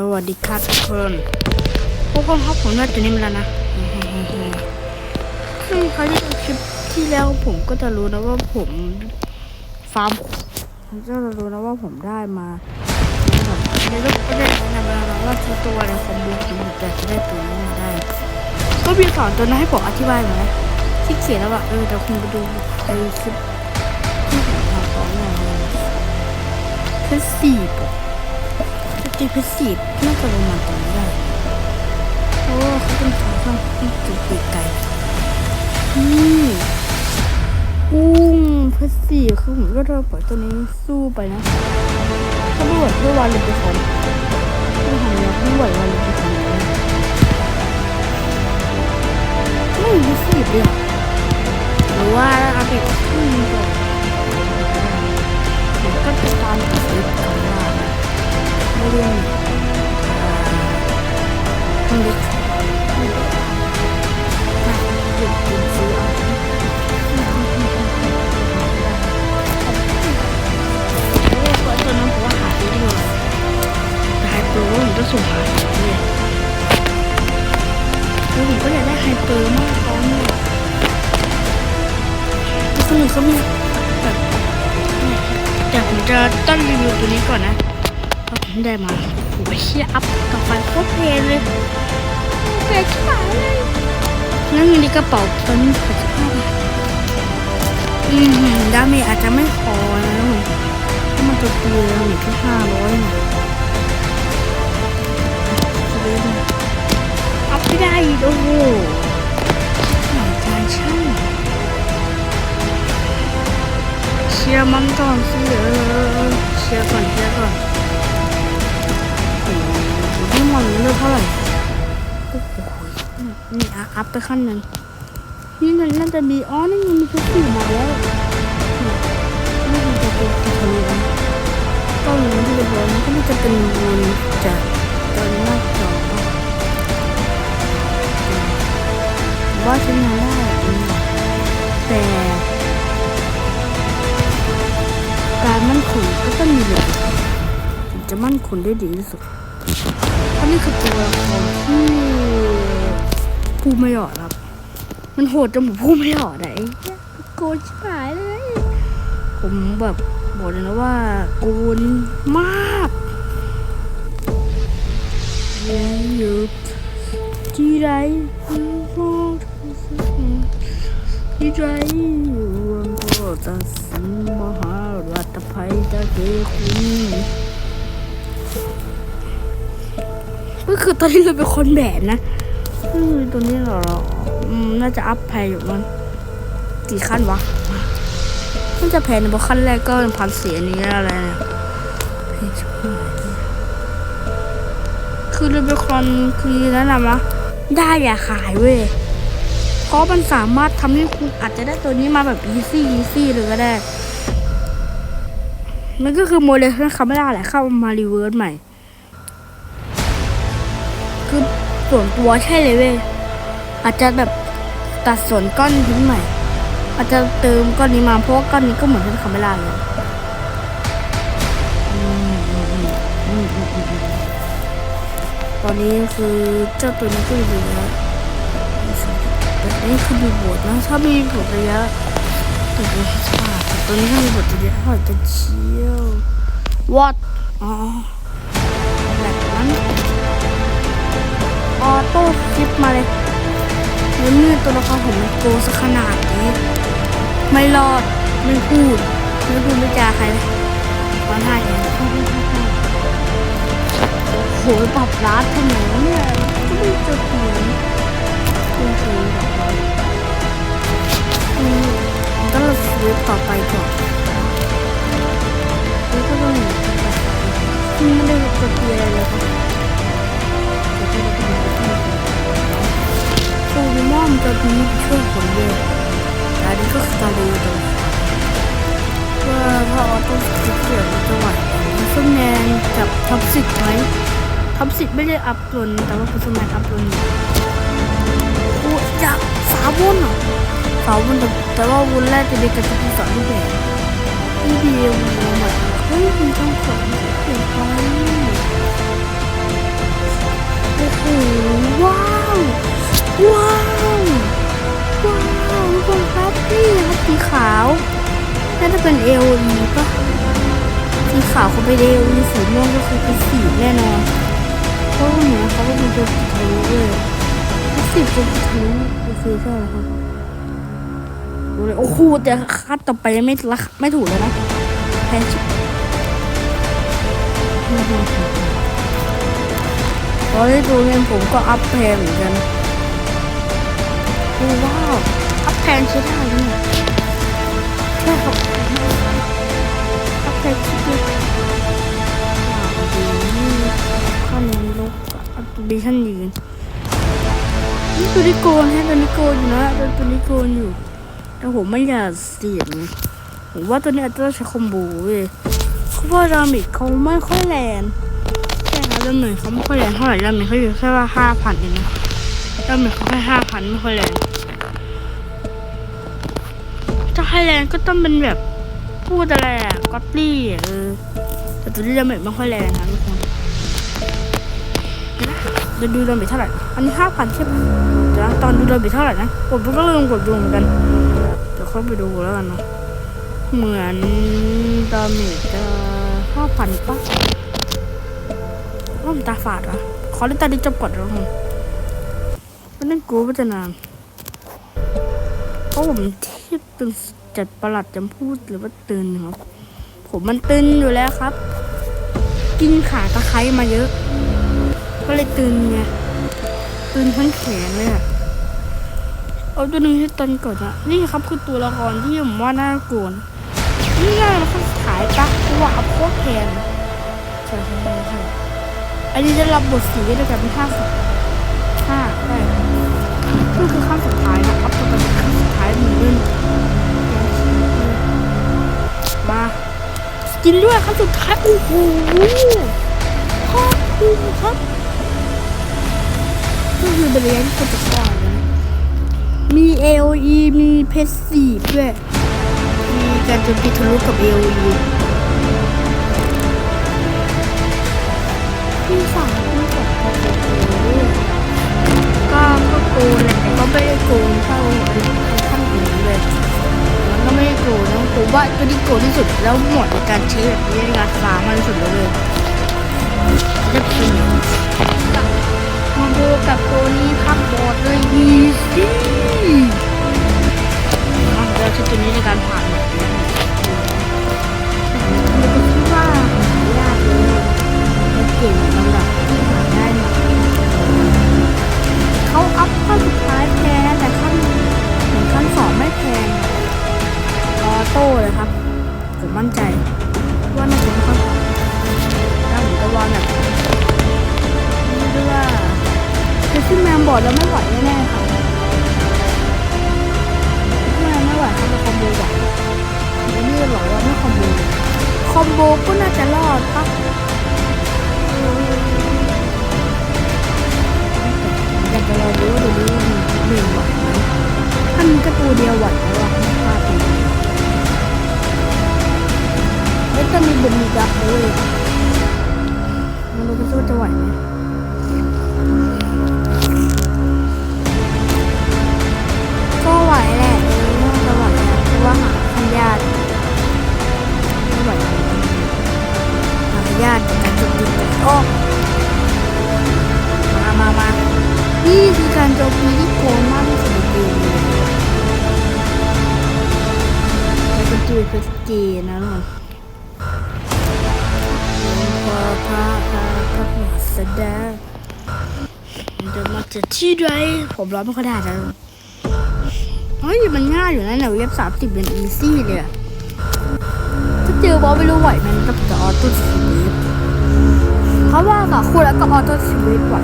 สวัสดีครับทุกคนพวกคนครับผมน่าจะนิ่มแล้วนะซึ่งใครที่ดูคลิปที่แล้วผมก็จะรู้นะว่าผมฟาร์มผมก็จะรู้นะว่าผมได้มาในรูปก็ได้แนะนำแล้วว่าทุกตัวในคอมบูผมจะจะได้ตัวนี้มาได้ ก็มีสอนตัวนั้นให้ผมอธิบายหน่อยนะที่เขียนแล้วว่าเออเดี๋ยวคุณไปดูไอ้คลิปที่ผมทำตอนแรกเลยเพชรสี่ปะส ติเพชรสี่น่าจะประมาตรงนี้ได้เพราะว่าเขาเป็นขาข้างที่จุดปีกไก่นี่กุ้งเพชรสี่คือผมก็จะปล่อยตัวนี้สู้ไปนะถ้าไม่ไหวก็วานเลยไปคนไม่ทำแล้วไม่ไหววานเลยไปคนนะไม่มีสิบเลยหรือว่าอาไปขึ้นก่อนก็จะตามติดลิฟต์กันว่า ไม่เรียนอ่าคนเล็กไม่ได้น่าจะหยุดกินซื้อเอาโอ้ยตัวนั้นผมว่าหาซื้อดีกว่าแต่ไฮเปอร์ผมก็ส่งหาเลยแล้วผมก็อยากได้ไฮเปอร์มากตอนนี้คนอื่นเขามีแบบแต่ผมจะต้นรีวิวตัวนี้ก่อนนะ เพราะผมได้มาโอ้โหเชียอัพกับไฟโคตรเพลเลยเพลชิบหายเลยนั่นเงินในกระเป๋าตอนนี้แปดสิบห้าบาทอืมดาเมจอาจจะไม่พอนะน้องถ้ามันจะตีแล้วหนึ่งแค่ห้าร้อยเนี่ยจะได้ไหมอัพไม่ได้อีกโอ้โหหลายการช่างเชียร์มันก่อนสิเออเชียร์ก่อนเชียร์ก่อน ท่าไหร่โอ้โหนี่อัพไปขั้นหนึ่งนี่มันน่าจะมีอ๋อนี่มันมีทุกสิ่งมาแล้วนี่มันจะเป็นทะเลก็อย่างที่เราบอกมันก็ไม่จะเป็นวนจากตอนหน้าจอว่าใช้งานได้แต่การมั่นคงก็ต้องมีเหลือจะมั่นคงได้ดีที่สุด เพราะนี่คือตัวละครที่พูดไม่ออกครับ มันโหดจนผมพูดไม่ออกอะไหี้ยโกนชิบหายเลย ผมแบบบอกเลยนะว่าโกนมากเย้ยุบที่ไรที่ไรวันก็ตัดสินมหารัฐภัยจะเกียคุณ ก็คือตอนนี้เราเป็นคนแบนนะตัวนี้เหรอน่าจะอัพแพงอยู่มันกี่ขั้นวะน่าจะแพงเพราะขั้นแรกก็เป็นพันเสียนี้อะไรเนี่ยแพงชิบหาเลยคือรูบิคอนคือแนะนำนะได้อย่าขายเว้ยเพราะมันสามารถทำให้คุณอาจจะได้ตัวนี้มาแบบอีซี่อีซี่เลยก็ได้มันก็คือโมเดลที่เขาไม่ได้แหละเข้ามารีเวิร์สใหม่ ส่วนตัวใช่เลยเว้ยอาจจะแบบตัดส่วนก้อนทิ้งใหม่ อาจจะเติมก้อนนี้มาเพราะว่าก้อนนี้ก็เหมือนที่เขาไม่ได้เลยตอนนี้คือเจ้าตัวนี้ก็อยู่ระยะแต่นี่คือมีบทนะถ้ามีบทระยะตัวนี้ใช่ตัวนี้ถ้ามีบทระยะเท่าจะเชี่ยววอดอ๋อ ออโต้คลิปมาเลยในเมื่ตัวละครผมมันโกสักขนาดนี้ ไม่รอด ไม่พูด ไม่พูดไม่จาใครเลยร้องไห้เองโหปรับร้านทำไมเนี่ยก็ไม่เจอผีไม่เคยแบบว่าอืมก็เราซื้อต่อไปก่อนแล้วก็ต้องคือไม่ได้กดเกียร์อะไรเลยครับ อมจะมีช่วยผมเลยอันนี้ก็คือการเรียนตัวว่าถ้าออโต้สกิปเสียมันจะไหวซึ่งแนนกับท็อปสิบไหมท็อปสิบไม่ได้อัพลนแต่ว่าคุณสมัยอัพลนโอ้จะสามวนอะสามวนแต่แต่ว่าวนแรกจะเป็นกระตุกสอนที่แบบที่เดียววนใหม่เฮ้ยมันต้องสอน ขาวเขาเป็น AOE สีม่วงก็คือเป็นสีแน่นอนเพราะว่าเหมือนเขาเป็นตัวผิดทะลุเลยสิบตัวผิดทะลุโอเคใช่ไหมครับดูเลยโอ้โหแต่คัดต่อไปไม่ละไม่ถูกเลยนะแพนชิตอนที่ดูเงินผมก็อัพแพงเหมือนกันโอ้ว้าวอัพแพงใช้ได้ด้วยเนี่ยใช่ครับอัพ นกกับอัพบีขั้นยืนนี่ตัวนี้โกนให้ตัวนี้โกนอยู่นะตัวตัวนี้โกนอยู่ แต่ผมไม่อยากเสี่ยงผมว่าตัวนี้อาจจะต้องใช้คอมโบเว้ยเพราะว่าดาเมจเขาไม่ค่อยแรงใช่ครับดาเมจเขาไม่ค่อยแรงเท่าไหร่ดาเมจเขาอยู่แค่ว่าห้าพันเองนะดาเมจเขาแค่ห้าพันไม่ค่อยแรงถ้าให้แรงก็ต้องเป็นแบบพูดอะไรอะก็อตลี่อะเออแต่ตัวนี้ดาเมจไม่ค่อยแรงนะทุกคน เดี๋ยวดูดาเมจเท่าไหร่ อันนี้ห้าพันใช่ไหมเดี๋ยวนะตอนดูดาเมจเท่าไหร่นะผมก็ลืมกดดูเหมือนกัน เดี๋ยวค่อยไปดูแล้วกันเนาะ เหมือนดาเมจจะห้าพันปะว่ามันตาฝาดวะขอเล่นตาดิจบก่อนแล้วกันมันเล่นกูก็จะนานเพราะผมที่ตึงจัดประหลัดจำพูดหรือว่าตื่นครับ ผมมันตื่นอยู่แล้วครับ กินขาตะไคร้มาเยอะ ก็เลยตื่นไงตื่นทั้งแขนเลยอะเอาตัวหนึ่งที่ตอนก่อนอะนี่ครับคือตัวละครที่ผมว่าน่ากลัวนี่ง่ายมันเขาขายปะเพราะว่าเอาโคตรแพงใช่ใช่ใช่ใช่อันนี้ได้รับบทสีด้วยกันเป็นห้าสิบห้าได้นี่คือขั้นสุดท้ายนะครับตัวเป็นขั้นสุดท้ายหนึ่งเล่นมากินด้วยขั้นสุดท้ายโอ้โหขอบคุณครับ นี่คือเป็นระยะที่คนจะก่อนมี AOE มีเพชรสีด้วย มีการโจมตีทะลุกับ AOE ที่สั่งที่กดกับ AOE ก็ก็โกนแหละแต่ก็ไม่ได้โกนเท่าขั้นอื่นเลยมันก็ไม่ได้โกนนะผมว่าตัวที่โกนที่สุดแล้วเหมาะในการใช้แบบนี้ในการฟาร์มมากที่สุดเลยจะเป็นมา โบกับตัวนี้ครับบอดเลยดีสิอะเราใช้ตัวนี้ในการผ่านแบบนี้เราก็คิดว่าหายากเลยเราเก่งลำดับที่ผ่านได้เขาอัพขั้นสุดท้ายแพ ดู ผมร้องไม่ค่อยได้แล้วเฮ้ยมันง่ายอยู่นะเนี่ยเว็บสามสิบเป็นอีซี่เลยอะถ้าเจอบอสไม่รู้ไหวไหมันก็จะออโต้สวีปเพราะว่ากับคู่แล้วก็ออโต้สวีปไหว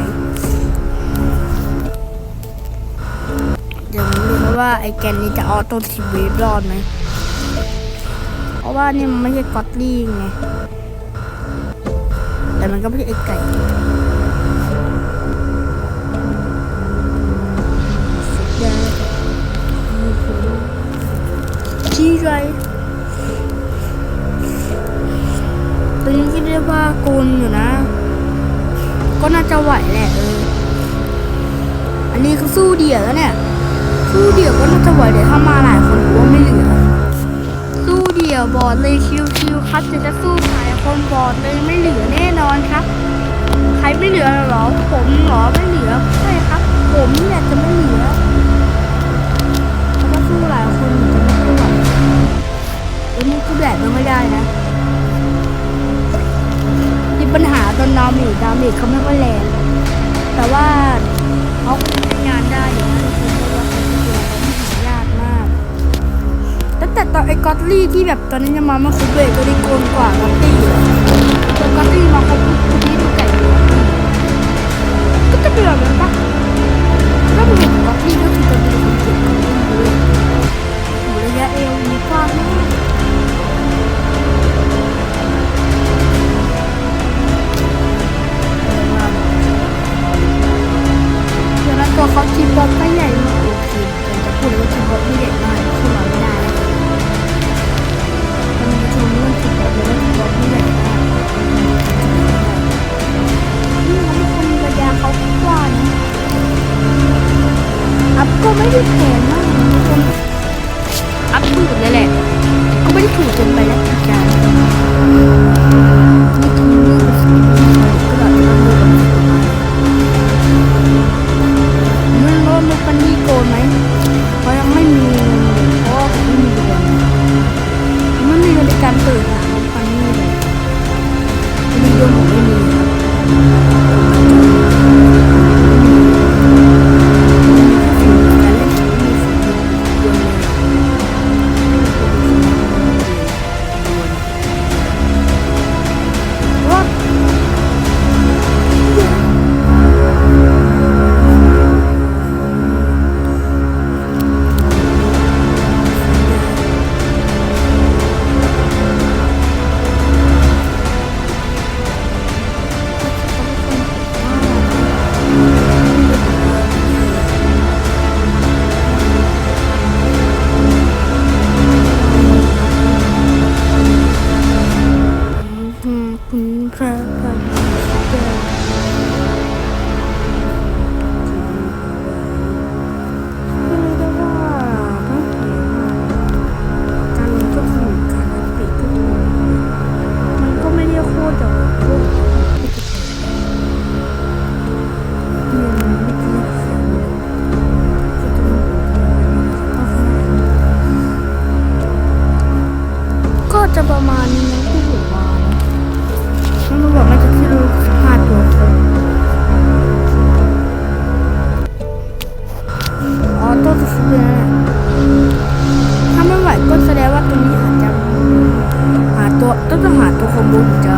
เดี๋ยวรู้นะว่าไอ้แกนนี้จะออโต้สวีปรอดไหมเพราะว่านี่มันไม่ใช่กอตลี่ไงแต่มันก็ไม่ใช่ไอ้ไก่ ชี้ไรตอนนี้คิดได้ว่าโกนอยู่นะ ก็น่าจะไหวแหละเออ อันนี้คือสู้เดี่ยวแล้วเนี่ย สู้เดี่ยวก็น่าจะไหวเดี๋ยวถ้ามาหลายคนก็ไม่เหลือ สู้เดี่ยวบอดเลยคิวคิวครับจะจะสู้หลายคนบอดเลยไม่เหลือแน่นอนครับใครไม่เหลือหรอ ผมหรอไม่เหลือใช่ครับ ผมเนี่ยจะไม่เหลือเพรจะสู้หลาย นี่กูแดดมันไม่ได้นะมีปัญหาตอนดาเมจดาเมจเขาไม่ค่อยแรงแต่ว่าเขาใช้งานได้อย่างนั้นคือเพราะว่าเป็นตัวที่หายากมากตั้งแต่ตอนไอ้กอตลี่ที่แบบตอนนี้จะมาไม่คุ้มเลยก็ได้โกนกว่ากอตลี่ตัวกอตลี่มาเขาทุกที่ดูไก่ก็จะเบื่อเหมือนปะถ้าเบื่อกอตลี่ก็คือตอนเดียวคนเก่งของมันเลยระยะเอวมีควางมาก ตัวเขาทีมบอลก็ใหญ่มากโอเคแต่จะพูดเลยว่าทีมบอลที่ใหญ่มากคือเราไม่ได้แล้วตอนนี้ชมเรื่องทีมบอลเรื่องทีมบอลที่ใหญ่ Bye. ทหารทุกคนมุ่งใจ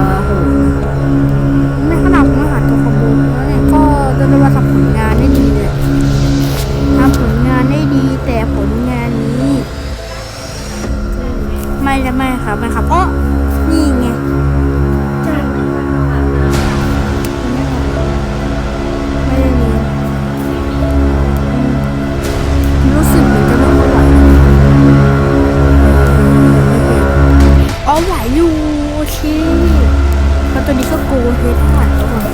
ปูเพชรค่ะทุกคน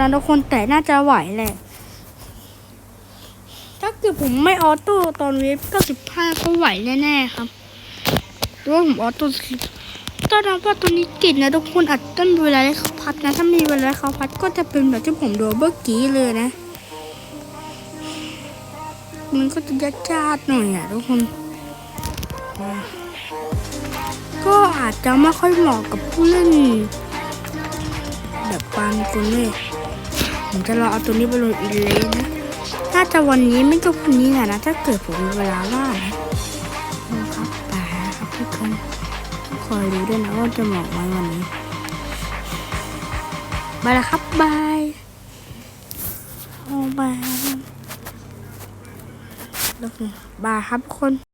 นะทุกคนแต่น่าจะไหวแหละ ถ้าเกิดผมไม่ออโต้ตอนเวฟ95 ก็ไหวแน่ๆครับแต่ว่ผมออโต้สิต้องรับว่าตัวนี้กิดนะทุกคนอัดต้นเวลาเขาพัดนะ ถ้ามีเวลาเขาพัดก็จะเป็นแบบที่ผมดูเมื่อกี้เลยนะ มันก็จะยัดจาดหน่อยอะทุกคน ก็อาจจะไม่ค่อยเหมาะกับผู้เล่นแบบปานคนเลย ผมจะรอเอาตัวนี้ไปลงอินเลยนะ น่าจะวันนี้ไม่ก็พรุ่งนี้แหละนะ ถ้าเกิดผมมีเวลาว่างนะครับป่าครับทุกคนคอยดูด้วยนะว่าจะเหมาะไหมวันนี้บายละครับบายโอ้บายแล้วบายครับทุกคน